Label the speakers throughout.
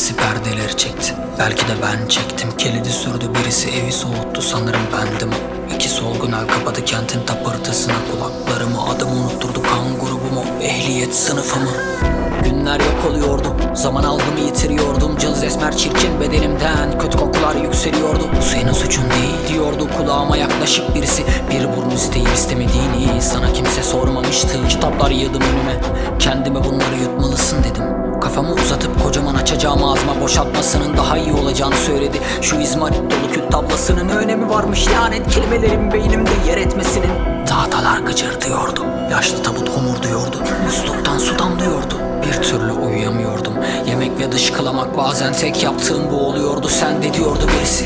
Speaker 1: birisi perdeleri çekti. Belki de ben çektim. Kilidi sürdü. Birisi evi soğuttu. Sanırım bendim. İki solgun el kapadı. Kentin tapırtısına Kulaklarımı adımı unutturdu. Kan grubumu Ehliyet sınıfımı. Günler yok oluyordu. Zaman algımı yitiriyordum. Cılız esmer çirkin bedenimden Kötü kokular yükseliyordu. Bu senin suçun değil diyordu kulağıma yaklaşıp birisi. Bir burun isteyip istemediğini Sana kimse sormamıştı. Kitaplar yığdım önüme. Kendime bunları yutmalısın dedim Kafamı uzatıp kocaman açacağım ağzıma boşaltmasının daha iyi olacağını söyledi. Şu izmarit dolu kül tablasının ne önemi varmış. Lanet kelimelerin beynimde yer etmesinin. Tahtalar gıcırdıyordu Yaşlı tabut homurduyordu. Musluktan su damlıyordu. Bir türlü uyuyamıyordum. Yemek ve dışkılamak bazen tek yaptığım bu oluyordu. Sen de diyordu birisi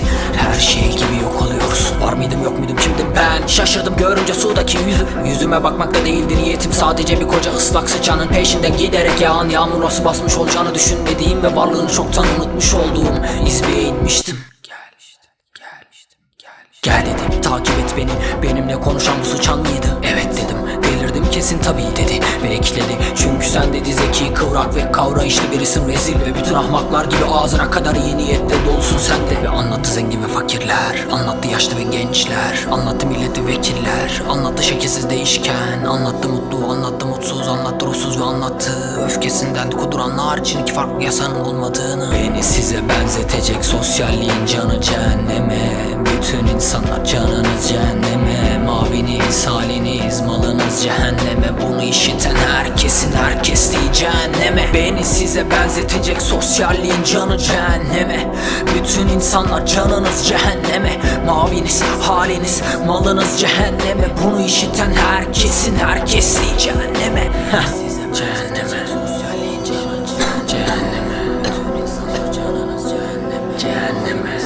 Speaker 1: Şaşırdım görünce sudaki yüzü. Yüzüme bakmak da değildi niyetim. Sadece bir koca ıslak sıçanın peşinden giderek yağan Yağmur nasıl basmış olacağını düşünmediğim Ve varlığını çoktan unutmuş olduğum İzmeye inmiştim. Gel dedim takip et beni. Benimle konuşan bu sıçan mıydı? Evet dedim kesin tabii dedi Ve ekledi. Çünkü sen dedi zeki kıvrak ve kavrayışlı birisin rezil Ve bütün ahmaklar gibi ağzına kadar iyi niyetle dolusun sen de. Ve anlattı zengin ve fakirler Anlattı yaşlı ve gençler Anlattı millet ve vekiller Anlattı şekilsiz değişken Anlattı mutlu anlattı mutsuz Anlattı ruhsuz ve anlattı Öfkesinden kuduranlar için iki farklı yasanın olmadığını. Beni size benzetecek sosyalliğin canı cehenneme Bütün insanlar canınız cehenneme. Maviniz haliniz malınız cehenneme Bunu işiten herkesin herkesliği cehenneme. Beni size benzetecek sosyalliğin canı cehenneme. Bütün insanlar canınız cehenneme. Maviniz haliniz malınız cehenneme. Bunu işiten herkesin Heh. Cehenneme. Cehenneme. Cehenneme. Cehenneme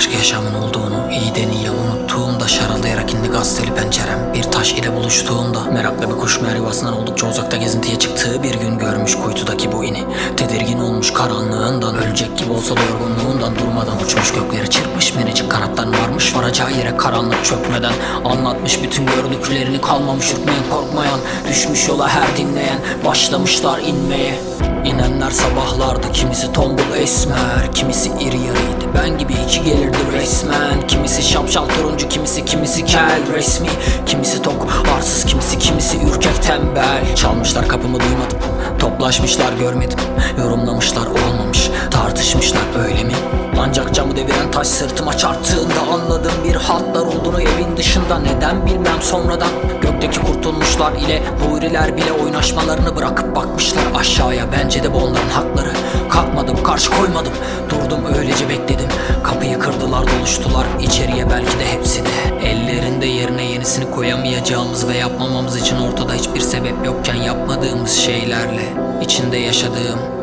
Speaker 1: başka yaşamın olduğunu iyiden iyiye unuttuğumda Şarıldayarak indi gazeteli pencerem. Bir taş ile buluştuğumda Merakla bir kuş meğer oldukça uzakta gezintiye çıktığı bir gün görmüş kuytudaki bu ini. Tedirgin olmuş karanlığından Ölecek gibi olsa da yorgunluğundan Durmadan uçmuş gökleri çırpmış Minicik kanatların varmış varacağı yere karanlık çökmeden Anlatmış bütün gördüklerini kalmamış ürkmeyen korkmayan Düşmüş yola her dinleyen Başlamışlar inmeye İnenler sabahlardı kimisi tombul esmer Kimisi iri yarıydı. Ben gibi iki gelirdi resmen. Kimisi şapşal turuncu kimisi kimisi kel resmi. Kimisi tok arsız kimisi kimisi ürkek tembel. Çalmışlar kapımı duymadım. Toplaşmışlar görmedim. Yorumlamışlar olmamış. Tartışmışlar öyle mi? Ancak camı deviren taş sırtıma çarptığında anladım bir haltlar olduğunu evin dışında. Neden bilmem sonradan Gökteki kurtulmuşlar ile huriler bile oynaşmalarını bırakıp bakmışlar aşağıya. Bence de bu onların hakları. Kalkmadım karşı koymadım. Durdum öylece bekledim. Kapıyı kırdılar doluştular. İçeriye belki de hepsi de. Ellerinde yerine yenisini koyamayacağımız ve yapmamamız için ortada hiçbir sebep yokken yapmadığımız şeylerle içinde yaşadığım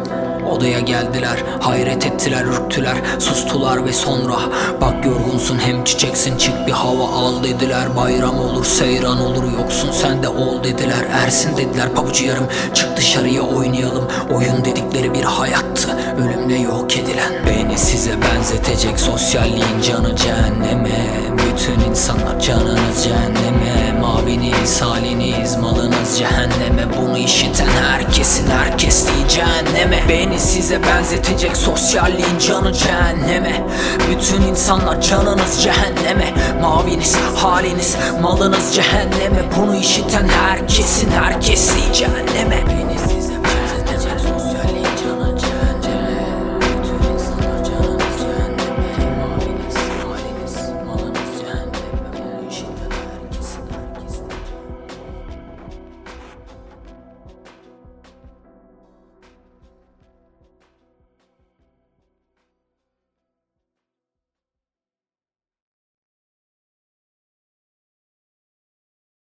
Speaker 1: Odaya geldiler, hayret ettiler, ürktüler, sustular ve sonra Bak yorgunsun hem çiçeksin çık bir hava al dediler. Bayram olur, seyran olur, yoksun sen de ol dediler. Ersin dediler. Pabucu yarım, çık dışarıya oynayalım. Oyun dedikleri bir hayattı, ölümle yok edilen. Beni size benzetecek sosyalliğin canı cehenneme Bütün insanlar canınız cehenneme Maviniz, haliniz, malınız cehenneme. Bunu işiten herkesin herkesliği cehenneme. Beni size benzetecek sosyalliğin canı cehenneme. Bütün insanlar canınız cehenneme. Maviniz, haliniz, malınız cehenneme. Bunu işiten herkesin herkesliği cehenneme